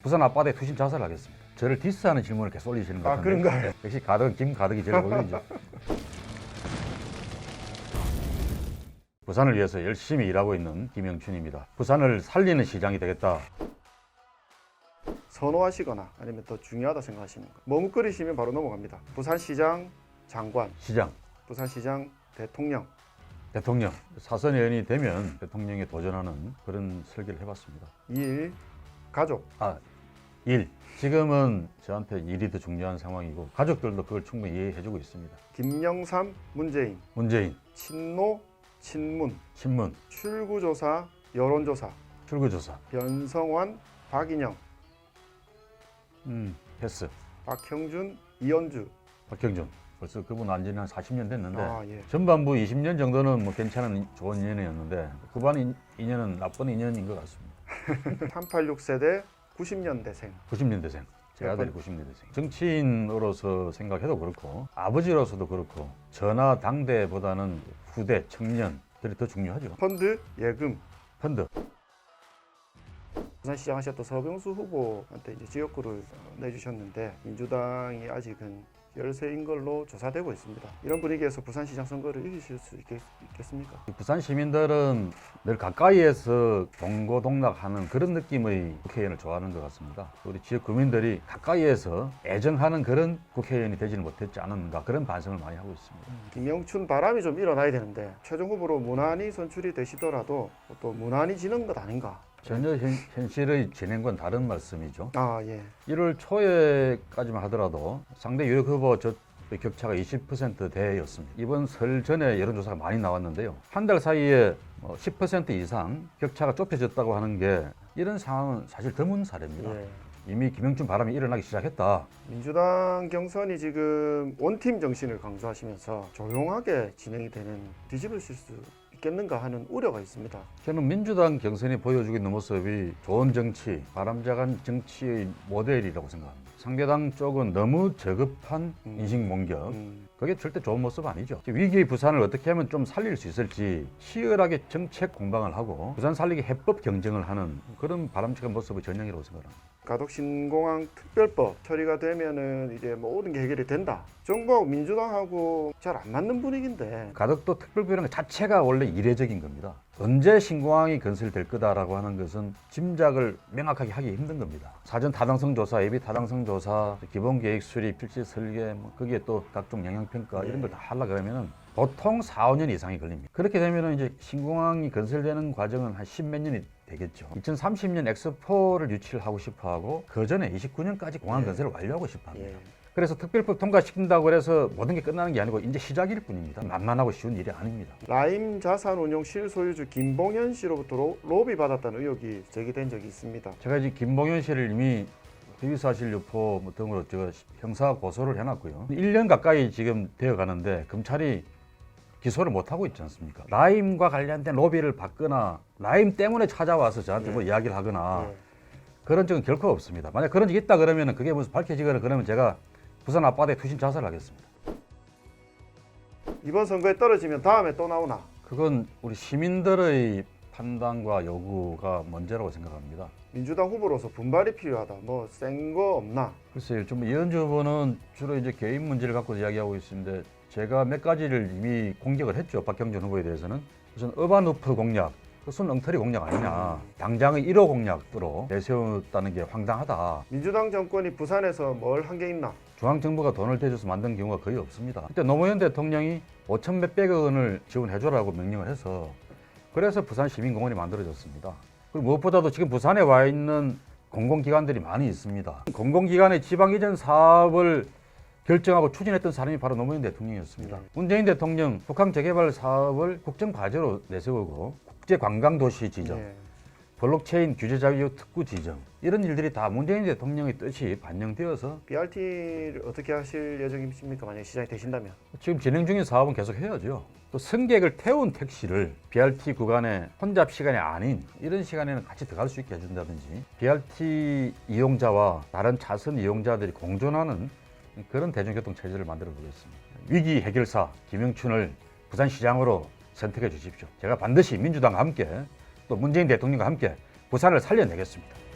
부산 앞바다에 투신 자살하겠습니다. 저를 디스하는 질문을 계속 올리시는 것 아, 같은데 그런가요? 역시 가덕은 김가덕이 제일 어울리죠. 부산을 위해서 열심히 일하고 있는 김영춘입니다. 부산을 살리는 시장이 되겠다. 선호하시거나 아니면 더 중요하다 생각하시는 거. 머뭇거리시면 바로 넘어갑니다. 부산시장 장관, 시장, 부산시장 대통령. 대통령, 사선 의원이 되면 대통령에 도전하는 그런 설계를 해봤습니다. 일, 가족. 아, 일. 지금은 저한테 일이 더 중요한 상황이고 가족들도 그걸 충분히 이해해주고 있습니다. 김영삼, 문재인. 문재인, 친노, 친문. 신문, 출구조사, 여론조사. 출구조사, 변성환, 박인영. 음, 패스, 박형준, 이현주. 박경준. 벌써 그분 안지는 한 40년 됐는데 아, 예. 전반부 20년 정도는 뭐 괜찮은 좋은 인연이었는데 후반 인- 인연은 나쁜 인연인 것 같습니다. 386 세대 90년대생. 90년대생. 제 아들이 90년대생. 정치인으로서 생각해도 그렇고 아버지로서도 그렇고 전하 당대보다는 후대 청년들이 더 중요하죠. 펀드, 예금. 펀드. 부산시장 하셨던 서병수 후보한테 이제 지역구를 어, 내주셨는데 민주당이 아직은 열세인 걸로 조사되고 있습니다. 이런 분위기에서 부산시장 선거를 이기실 수 있겠, 있겠습니까? 이 부산 시민들은 늘 가까이에서 동고동락하는 그런 느낌의 국회의원을 좋아하는 것 같습니다. 우리 지역 구민들이 가까이에서 애정하는 그런 국회의원이 되지는 못했지 않았는가 그런 반성을 많이 하고 있습니다. 김영춘 바람이 좀 일어나야 되는데 최종 후보로 무난히 선출이 되시더라도 또 무난히 지는 것 아닌가? 전혀 현, 현실의 진행과는 다른 말씀이죠. 아 예. 1월 초에까지만 하더라도 상대 유력 후보 저 격차가 20%대였습니다. 이번 설 전에 여론조사가 많이 나왔는데요. 한 달 사이에 뭐10% 이상 격차가 좁혀졌다고 하는 게 이런 상황은 사실 드문 사례입니다. 예. 이미 김영춘 바람이 일어나기 시작했다. 민주당 경선이 지금 원팀 정신을 강조하시면서 조용하게 진행이 되는 뒤집으실 수 있겠는가 하는 우려가 있습니다. 저는 민주당 경선이 보여주고 있는 모습이 좋은 정치, 바람직한 정치의 모델이라고 생각합니다. 상대당 쪽은 너무 저급한 음. 인식 공격, 음, 그게 절대 좋은 모습 아니죠. 위기의 부산을 어떻게 하면 좀 살릴 수 있을지 치열하게 정책 공방을 하고 부산 살리기 해법 경쟁을 하는 그런 바람직한 모습의 전형이라고 생각합니다. 가덕 신공항 특별법 처리가 되면은 이제 뭐 모든 게 해결이 된다. 정부하고 민주당하고 잘 안 맞는 분위기인데 가덕도 특별법이라는 것 자체가 원래 이례적인 겁니다. 언제 신공항이 건설될 거다라고 하는 것은 짐작을 명확하게 하기 힘든 겁니다. 사전 타당성 조사, 예비 타당성 조사, 기본 계획 수립, 필지 설계, 뭐 거기에 또 각종 영향 평가 이런 걸 다 하려고 하면은 보통 4, 5년 이상이 걸립니다. 그렇게 되면은 이제 신공항이 건설되는 과정은 한 10 몇 년이 되겠죠. 2030년 엑스포를 유치를 하고 싶어 하고 그 전에 29년까지 공항 예. 건설을 완료하고 싶어 합니다. 예. 그래서 특별법 통과시킨다고 해서 모든 게 끝나는 게 아니고 이제 시작일 뿐입니다. 만만하고 쉬운 일이 아닙니다. 라임 자산운용 실소유주 김봉현 씨로부터 로, 로비 받았다는 의혹이 제기된 적이 있습니다. 제가 이제 김봉현 씨를 이미 허위사실 유포 뭐 등으로 저 형사 고소를 해놨고요. 1년 가까이 지금 되어 가는데 검찰이 기소를 못 하고 있지 않습니까? 라임과 관련된 로비를 받거나 라임 때문에 찾아와서 저한테 뭐 이야기를 하거나 예. 그런 적은 결코 없습니다. 만약 그런 적이 있다 그러면 그게 무슨 밝혀지거나 그러면 제가 부산 앞바다에 투신 자살하겠습니다. 이번 선거에 떨어지면 다음에 또 나오나? 그건 우리 시민들의 판단과 요구가 먼저라고 생각합니다. 민주당 후보로서 분발이 필요하다. 뭐 센 거 없나? 글쎄요, 좀 이현주 후보는 주로 이제 개인 문제를 갖고 이야기하고 있는데 제가 몇 가지를 이미 공격을 했죠. 박경준 후보에 대해서는 우선 어바누프 공약, 그것은 엉터리 공약 아니냐. 당장의 1호 공약으로 내세웠다는 게 황당하다. 민주당 정권이 부산에서 뭘 한 게 있나? 중앙정부가 돈을 대줘서 만든 경우가 거의 없습니다. 그때 노무현 대통령이 5천 몇백억 원을 지원해줘라고 명령을 해서 그래서 부산 시민공원이 만들어졌습니다. 그리고 무엇보다도 지금 부산에 와 있는 공공기관들이 많이 있습니다. 공공기관의 지방 이전 사업을 결정하고 추진했던 사람이 바로 노무현 대통령이었습니다. 네. 문재인 대통령 북한 재개발 사업을 국정 과제로 내세우고 국제 관광 도시 지정, 예. 블록체인 규제 자유 특구 지정 이런 일들이 다 문재인 대통령의 뜻이 반영되어서 BRT를 어떻게 하실 예정이십니까? 만약 시장이 되신다면. 지금 진행 중인 사업은 계속 해야죠. 또 승객을 태운 택시를 BRT 구간에 혼잡 시간이 아닌 이런 시간에는 같이 들어갈 수 있게 해준다든지 BRT 이용자와 다른 차선 이용자들이 공존하는 그런 대중교통 체제를 만들어 보겠습니다. 위기 해결사 김영춘을 부산시장으로 선택해 주십시오. 제가 반드시 민주당과 함께 또 문재인 대통령과 함께 부산을 살려내겠습니다.